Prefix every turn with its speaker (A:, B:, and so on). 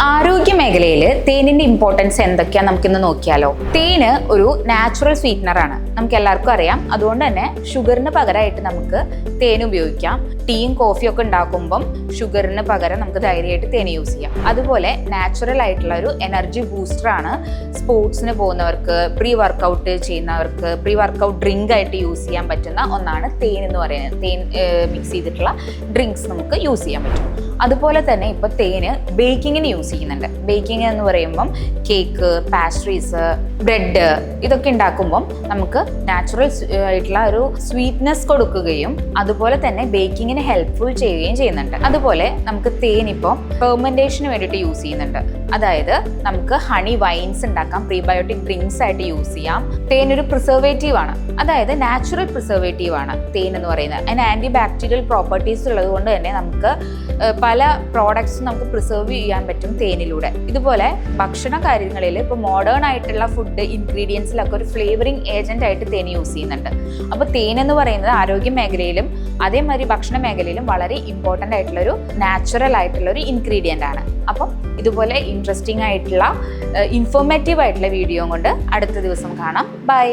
A: ആരോഗ്യ മേഖലയിൽ തേനിന്റെ ഇമ്പോർട്ടൻസ് എന്തൊക്കെയാണ് നമുക്കിന്ന് നോക്കിയാലോ? തേന് ഒരു നാച്ചുറൽ സ്വീറ്റ്നർ ആണ്. നമുക്ക് എല്ലാവർക്കും അറിയാം. അതുകൊണ്ട് തന്നെ ഷുഗറിന് പകരമായിട്ട് നമുക്ക് തേൻ ഉപയോഗിക്കാം. ടീയും കോഫിയും ഒക്കെ ഉണ്ടാക്കുമ്പം ഷുഗറിന് പകരം നമുക്ക് ധൈര്യമായിട്ട് തേൻ യൂസ് ചെയ്യാം. അതുപോലെ നാച്ചുറൽ ആയിട്ടുള്ള ഒരു എനർജി ബൂസ്റ്റർ ആണ് സ്പോർട്സിന് പോകുന്നവർക്ക് പ്രീ വർക്കൗട്ട് ചെയ്യുന്നവർക്ക് പ്രീ വർക്കൗട്ട് ഡ്രിങ്ക് ആയിട്ട് യൂസ് ചെയ്യാൻ പറ്റുന്ന ഒന്നാണ് തേൻ എന്ന് പറയുന്നത്. തേൻ മിക്സ് ചെയ്തിട്ടുള്ള ഡ്രിങ്ക്സ് നമുക്ക് യൂസ് ചെയ്യാൻ പറ്റും. അതുപോലെ തന്നെ ഇപ്പോൾ തേന് ബേക്കിങ്ങിന് യൂസ് ചെയ്യുന്നുണ്ട്. ബേക്കിംഗ് എന്ന് പറയുമ്പം കേക്ക് പാസ്ട്രീസ് ബ്രെഡ് ഇതൊക്കെ ഉണ്ടാക്കുമ്പം നമുക്ക് നാച്ചുറൽ ആയിട്ടുള്ള ഒരു സ്വീറ്റ്നെസ് കൊടുക്കുകയും അതുപോലെ തന്നെ ബേക്കിങ്ങിന് ഹെൽപ്ഫുൾ ചെയ്യുകയും ചെയ്യുന്നുണ്ട്. അതുപോലെ നമുക്ക് തേൻ ഇപ്പോൾ ഫെർമെന്റേഷന് വേണ്ടിയിട്ട് യൂസ് ചെയ്യുന്നുണ്ട്. അതായത് നമുക്ക് ഹണി വൈൻസ് ഉണ്ടാക്കാം പ്രീബയോട്ടിക് ഡ്രിങ്ക്സ് ആയിട്ട് യൂസ് ചെയ്യാം. തേൻ ഒരു പ്രിസർവേറ്റീവ് ആണ്. അതായത് നാച്ചുറൽ പ്രിസർവേറ്റീവ് ആണ് തേൻ എന്ന് പറയുന്നത്. അതിന് ആന്റി ബാക്ടീരിയൽ പ്രോപ്പർട്ടീസ് ഉള്ളത് കൊണ്ട് തന്നെ നമുക്ക് പല പ്രോഡക്ട്സും നമുക്ക് പ്രിസർവ് ചെയ്യാൻ പറ്റും തേനിലൂടെ. ഇതുപോലെ ഭക്ഷണ കാര്യങ്ങളിൽ ഇപ്പോൾ മോഡേൺ ആയിട്ടുള്ള ഫുഡ് ഇൻഗ്രീഡിയൻസിലൊക്കെ ഒരു ഫ്ലേവറിംഗ് ഏജന്റ് ആയിട്ട് തേൻ യൂസ് ചെയ്യുന്നുണ്ട്. അപ്പോൾ തേൻ എന്ന് പറയുന്നത് ആരോഗ്യ മേഖലയിലും അതേമാതിരി ഭക്ഷണ മേഖലയിലും വളരെ ഇമ്പോർട്ടന്റ് ആയിട്ടുള്ള ഒരു നാച്ചുറൽ ആയിട്ടുള്ള ഒരു ഇൻഗ്രീഡിയന്റ് ആണ്. അപ്പം ഇതുപോലെ ഇൻട്രസ്റ്റിംഗ് ആയിട്ടുള്ള ഇൻഫോർമേറ്റീവ് ആയിട്ടുള്ള വീഡിയോ കൊണ്ട് അടുത്ത ദിവസം കാണാം. ബൈ